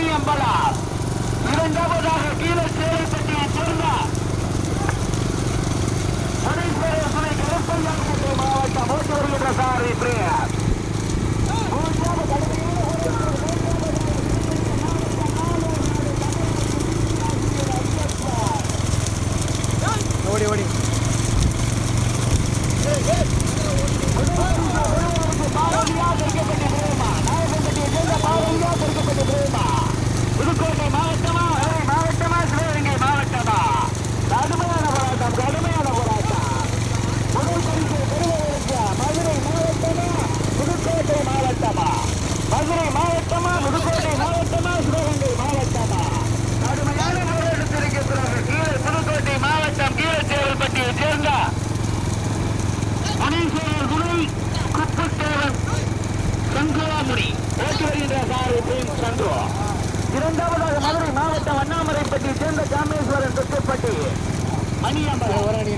முனியம்பலா இரண்டாவதாக கீழே சேவைப்பட்டியை சேர்ந்த முனீஸ்வரர் துணை கருப்பையாக்குடி மாவட்டம் ஓட்டவர்கள் பிரசாரி பிரியா மூன்றாவது மணி ஐம்பது ஒரு அடி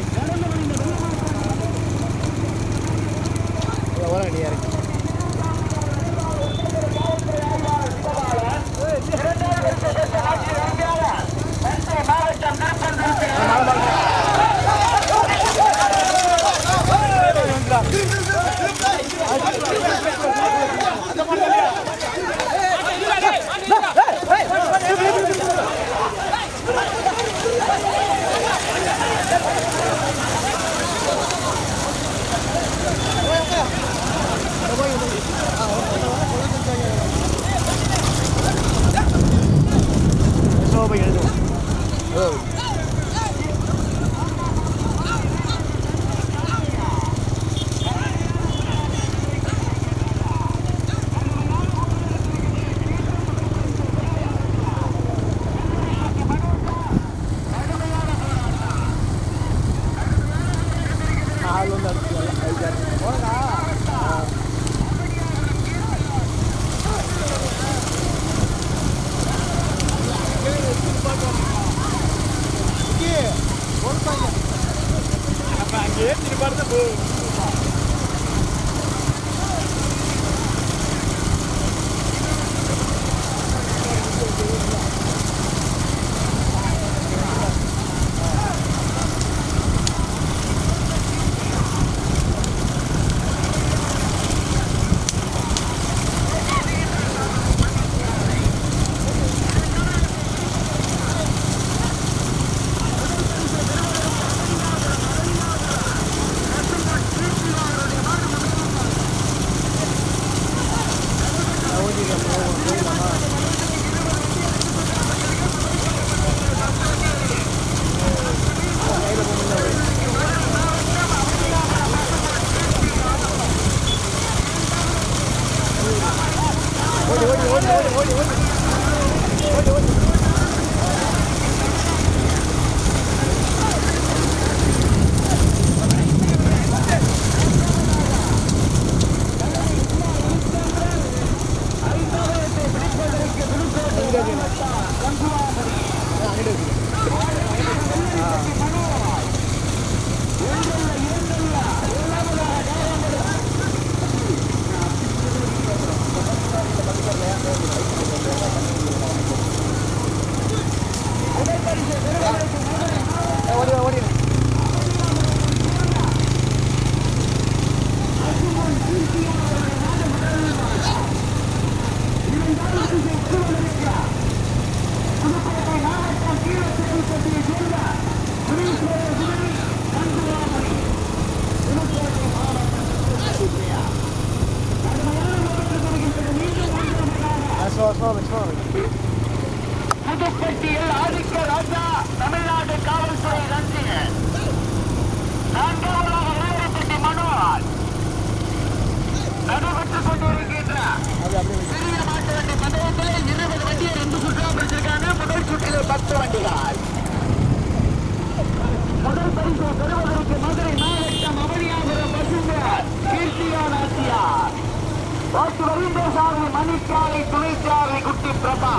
புதுப்பட்டியில் ஆதிக்க ராஜா தமிழ்நாடு காவல்துறை ரஞ்சித் நான்காவதாக வேறுபட்டி மனோஜ் நடைபெற்றுக் கொண்டிருக்கின்ற சிறிய மாட்டு வண்டி பந்தயத்தில் இருபது வண்டியை ரெண்டு சுற்றா பிடிச்சிருக்காங்க. முதல் சுற்றில் பத்து வண்டிகள். முதல் பரிசு பெறுவதற்கு மதுரை மாவட்டம் அவனியாபுரம் பசும்பர் கீர்த்தியா நாச்சியார் வாக்கு வருந்தசாமி மணிக்காலை குட்டி பிரபா.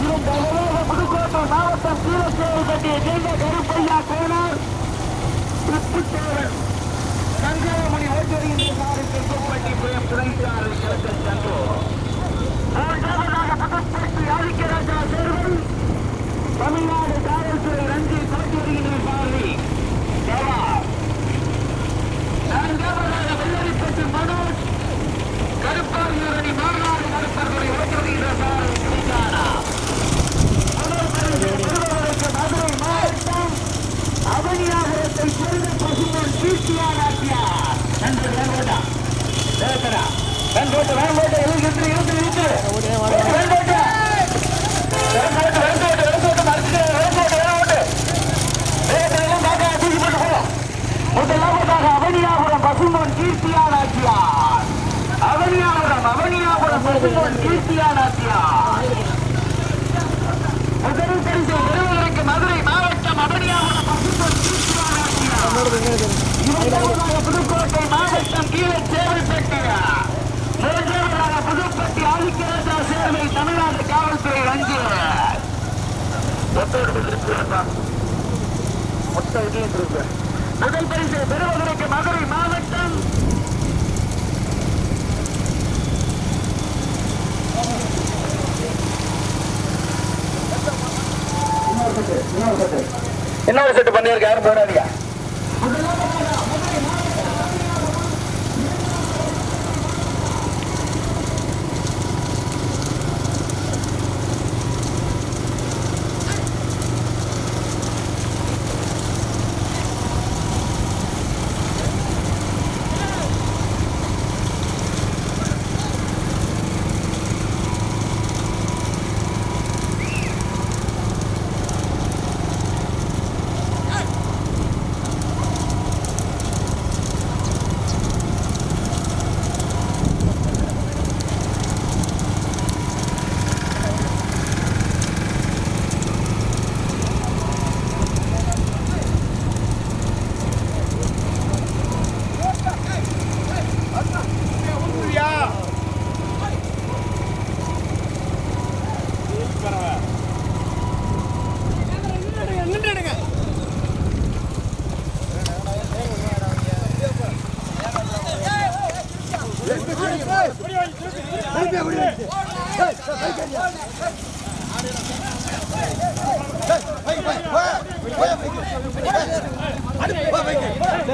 இந்த விளையாட புதுக்கோட்டை மாவட்டம் கீழச்சேரி கட்டிய சேர்ந்த கருப்பையா கோனார். திருப்புச்சேரன் சங்கரமணி ஓட்டுகின்ற சாருக்கு குப்பட்டி புயம் துணைச்சாலை கிழக்கு சென்று மூன்றாவதாக புதுப்பட்டி ஆதிக்கராஜா சேர்வன் தமிழ்நாடு காவல்துறை ரஞ்சி காட்டி பார்வை சாரதி தேவா நான்காவதாக வெள்ளரிப்பட்டு மனோஜ். கருப்பாயூரணி செல்வன் கீர்த்தியா நாட்டியா முதல் பரிசு பெறுவதற்கு மதுரை மாவட்டம் அபனியாவனம் புதுக்கோட்டை மாவட்டம் கீழே சேவைப்பட்டியா மூன்றாவதாக புதுப்பட்டி இன்னொரு செட்டு பண்ணியிருக்கேன் யாரும் போடாதீங்க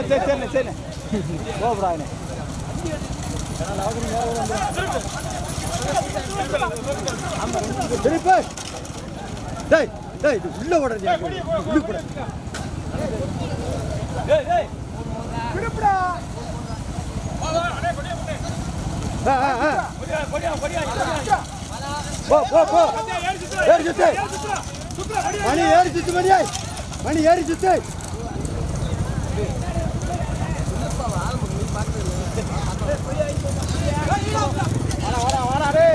சரி சரி சரி கோபுராயனே திருப்பி. டேய் டேய் இது உள்ள ஓடுறது உள்ள போட ஆ ஆ ஆ. போ போ போ. ஏறி சுத்து. மணி ஏறி சுத்து மணி. மணி ஏறி சுத்து. વાળા વાળા રે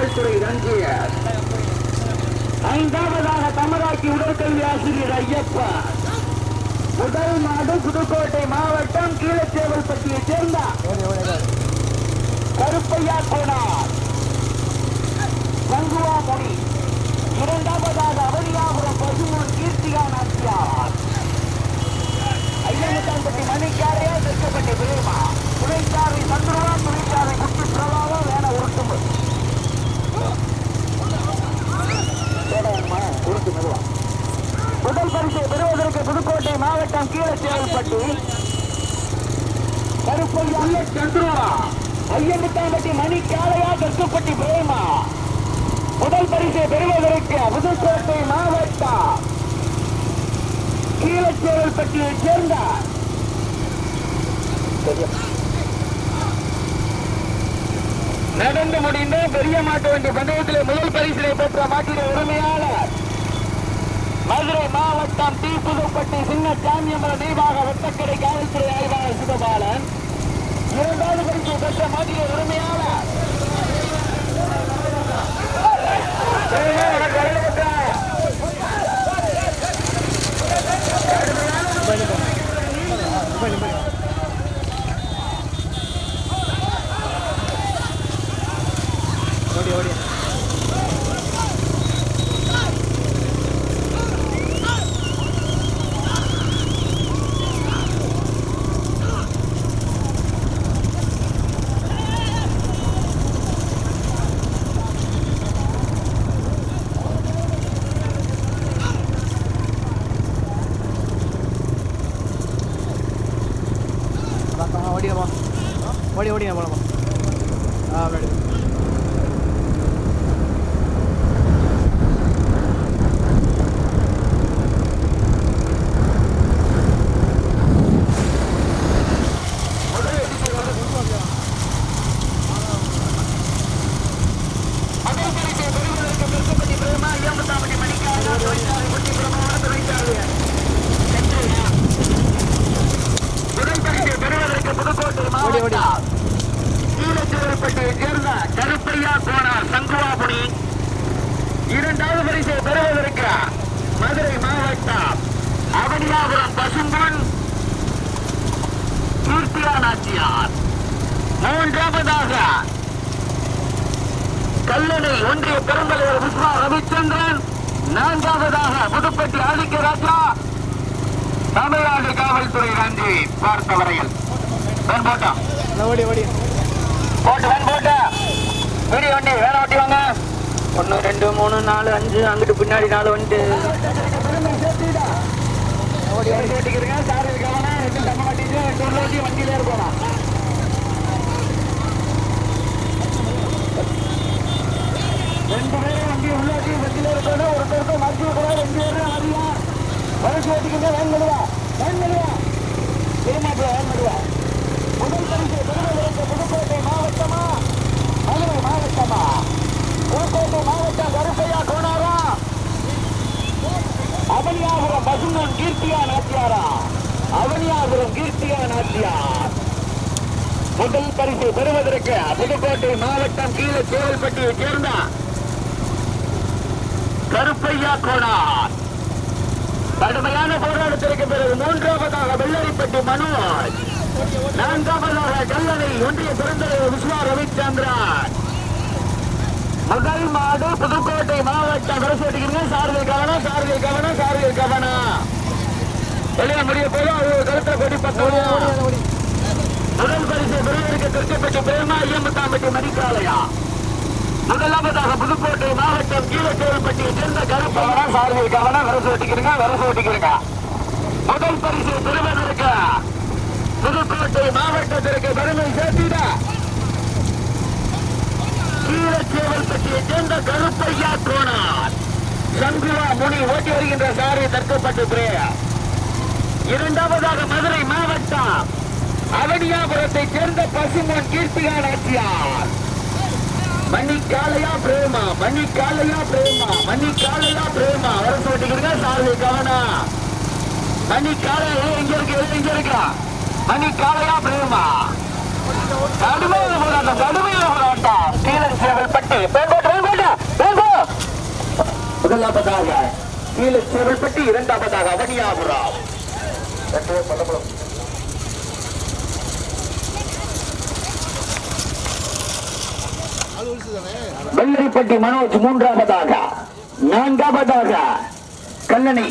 காவல்துறை ரஞ்சியர் ஐந்தாவதாக தமராக்கி உடற்கல்வி ஆசிரியர் ஐயப்பா. முதல் நாடு புதுக்கோட்டை மாவட்டம் கீழச்சேவல்பட்டியைச் சேர்ந்த கருப்பையா கோனார். பங்குவா மொழி இரண்டாவதாக அவனியாபுரம் பசுமூர் கீர்த்திகா நாச்சியார். கருப்பையா சந்துருவா மணி காலையா கருப்பட்டி பிரேமா. முதல் பரிசை பெறுவதற்கு புதுக்கோட்டை மாவட்டம் கீழச்சேவல்பட்டியை சேர்ந்த நடந்து முடிந்த பெரிய மாட்டு வண்டி பந்தயத்தில் முதல் பரிசிலை பெற்ற மாட்டின உரிமையாளர் மதுரை மாவட்டம் தீ புதுப்பட்டி சின்ன சாமியம்பல தீபாக வெட்டக்கடை காவல்துறை ஆய்வாளர் சிவபாலன். இரண்டாவது பரிசு பெற்ற மாட்டின உரிமையாளர். போய் போய் ஓடி ஓடி அதான் ஓடிடமா ஓடி ஓடியா போலாமா ஆ அப்படி ஓடி, ஓடி. கீழச்சேரிப்பட்டியை சேர்ந்த கருப்பையா கோனார் சங்குவாபுரி இரண்டாவது பரிசை பெறுவதற்கு மதுரை மாவட்டம் அவனியாபுரம் பசும்பொன் நாச்சியார் மூன்றாவதாக கல்லணை ஒன்றிய பெருந்தலைவர் விஸ்வா ரவிச்சந்திரன். நான்காவதாக புதுப்பட்டி ஆதிக்க ராஜா. தமிழ்நாடு காவல்துறை நன்றி. பார்த்த வரையில். போட்டா நான் ஓடி ஓடி. போட்டு வேன் போட்டா. வீடியோ வண்டி வேற வண்டி வாங்க. ஒன்று ரெண்டு மூணு நாலு அஞ்சு அங்கிட்டு பின்னாடி நாலு வந்துட்டு ஓடி ஓடி கேட்டுக்கிறீங்க சார் இருக்காங்கன்னா ரெண்டு தம்ம மாட்டிட்டு ரெண்டு உள்ள வண்டி வண்டியிலே இருக்கணும் ரெண்டு பேரும் வண்டி உள்ளாட்டி வண்டியில வண்டியில் இருக்கணும் ஒருத்தருக்கு மாற்றி கூட ரெண்டு பேரும் அறியா வளர்ச்சி ஓட்டிக்கிட்டே வேன் பண்ணுவா வேன் பண்ணுவா திருமாப்பிள்ள வேன் பண்ணுவா முதல் பரிசு பெருமைகளுக்கு புதுக்கோட்டை மாவட்டமா மதுரை மாவட்டமா புதுக்கோட்டை மாவட்டம் கருப்பையா கோணாரா அவனியாபுரம் பசுமன் கீர்த்தியா நாச்சியாரா அவனியாபுரம் கீர்த்தியா நாச்சியார் முதல் பரிசு பெறுவதற்கு புதுக்கோட்டை மாவட்டம் கீழே சேவல்பட்டியை சேர்ந்த கருப்பையா கோடார் கடுமையான போராட்டத்திற்கு பிறகு மூன்றாவதாக வெள்ளரிப்பட்டி மனோஜ். நான்காவதாக கல்லணை ஒன்றிய பெருந்தலைவர் விஸ்வா ரவிச்சந்திரன். முதல் மாடு புதுக்கோட்டை மாவட்டம் கரசோட்டிக்கிறீங்க கவனம் சாரதி கவனம் சாரதி கவனம். வெளியே முடிய போதும் அது கருத்துல கொடி பத்தோம் ஓடி முதல் பரிசு பெறுவதற்கு திருச்சப்பட்டி பெருமா ஐயம்பத்தாம்பட்டி மணிக்காலையா முதலாவதாக புதுக்கோட்டை மாவட்டம் கீழச்சேவல்பட்டியை சேர்ந்த கருப்பவனா சாரதி கவனம் வரசு ஓட்டிக்கிறீங்க வரசு ஓட்டிக்கிறீங்க முதல் பரிசு பெறுவதற்கு புதுக்கோட்டை மாவட்டத்திற்கு பெருமை சேர்த்திட கீழச்சேவல்பட்டியை சேர்ந்த கருப்பையா கோணார் சங்குவா முனி ஓட்டி வருகின்ற சாரி தற்கப்பட்டு பிரேயா இரண்டாவதாக மதுரை மாவட்டம் அவனியாபுரத்தை சேர்ந்த பசுமோன் கீர்த்திகா நாச்சியார் மணி காலையா பிரேமா மணி காலையா பிரேமா மணி பிரேமா. வர சொல்லிட்டு சாரதி கவனா. மணி காலையா எங்க இருக்கு எது எங்க இருக்கா? மணி காலையா பிரேமா. கடுமையான போராட்டம் கடுமையான போராட்டம். கீழன் சேவல் பட்டு. பேங்கோ பேங்கோட்டா பேங்கோ. முதலாவதாக கீழன் சேவல் இரண்டாவதாக அவனியாபுரம். வெற்றியை கொல்லப்படும் வெள்ளரிப்பட்டி மனோஜ் மூன்றாவதாக நான்காவதாக கல்லணை